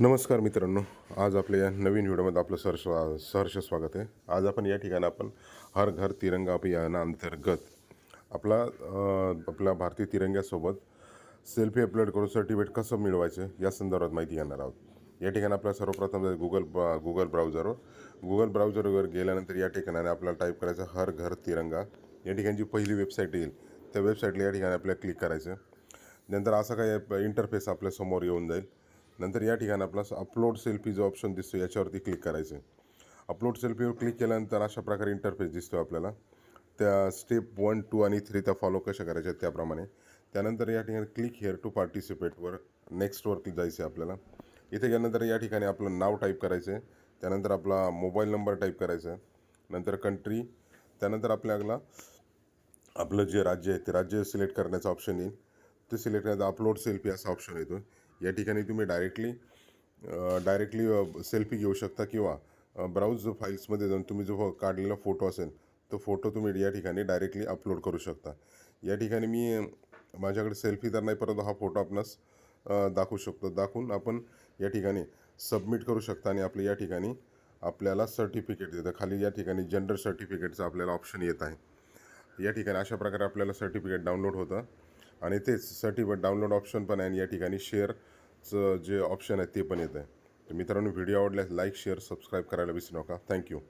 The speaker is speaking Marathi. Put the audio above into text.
नमस्कार मित्रांनो आज आपल्या या नवीन व्हिडिओमध्ये आपलं सहर्ष सहर्ष स्वागत आहे. आज आपण या ठिकाणी आपण हर घर तिरंगा अभियानाअंतर्गत आपला आपल्या भारतीय तिरंग्यासोबत सेल्फी अपलोड करून सर्टिफिकेट कसं मिळवायचं या संदर्भात माहिती घेणार आहोत. या ठिकाणी आपल्याला सर्वप्रथम गुगल गुगल ब्राउझरवर गुगल ब्राउझरवर गेल्यानंतर या ठिकाणी आपल्याला टाईप करायचं हर घर तिरंगा. या ठिकाणी जी पहिली वेबसाईट येईल. त्या वेबसाईटला या ठिकाणी आपल्याला क्लिक करायचं. नंतर असं काही इंटरफेस आपल्यासमोर येऊन जाईल. नंतर या ठिकाणी आपला अपलोड सेल्फी जो ऑप्शन दिसतो याच्यावरती क्लिक करायचं. आहे अपलोड सेल्फीवर क्लिक केल्यानंतर अशा प्रकारे इंटरफेस दिसतो आपल्याला. त्या स्टेप वन टू आणि थ्री त्या फॉलो कशा करायच्या आहेत त्याप्रमाणे. त्यानंतर या ठिकाणी क्लिक हेअर टू पार्टिसिपेटवर नेक्स्टवर क्लिक जायचं आहे आपल्याला. इथे गेल्यानंतर या ठिकाणी आपलं नाव टाईप करायचं आहे. त्यानंतर आपला मोबाईल नंबर टाईप करायचा आहे. नंतर कंट्री त्यानंतर आपल्याला आपलं जे राज्य आहे ते राज्य सिलेक्ट करण्याचा ऑप्शन येईल. ते सिलेक्ट करायचं अपलोड सेल्फी असा ऑप्शन येतो या ठिकाणी तुम्ही डायरेक्टली डायरेक्टली सेल्फी घेऊ शकता किंवा ब्राउज फाईल्समध्ये जाऊन तुम्ही जो हो काढलेला फोटो असेल तो फोटो तुम्ही या ठिकाणी डायरेक्टली अपलोड करू शकता. या ठिकाणी मी माझ्याकडे सेल्फी तर नाही परंतु हा फोटो आपणास दाखवू शकतो. दाखवून आपण या ठिकाणी सबमिट करू शकता आणि आपलं या ठिकाणी आपल्याला सर्टिफिकेट देतं. खाली या ठिकाणी जनरल सर्टिफिकेटचं आपल्याला ऑप्शन येत आहे. या ठिकाणी अशा प्रकारे आपल्याला सर्टिफिकेट डाउनलोड होतं. आणि तेच सर्टिफिकेट डाउनलोड ऑप्शन पण आहे आणि या ठिकाणी शेअर चं जे ऑप्शन आहे ते पण येतं आहे तर मित्रांनो व्हिडिओ आवडल्यास लाईक शेअर सबस्क्राईब करायला विसरू नका. थँक्यू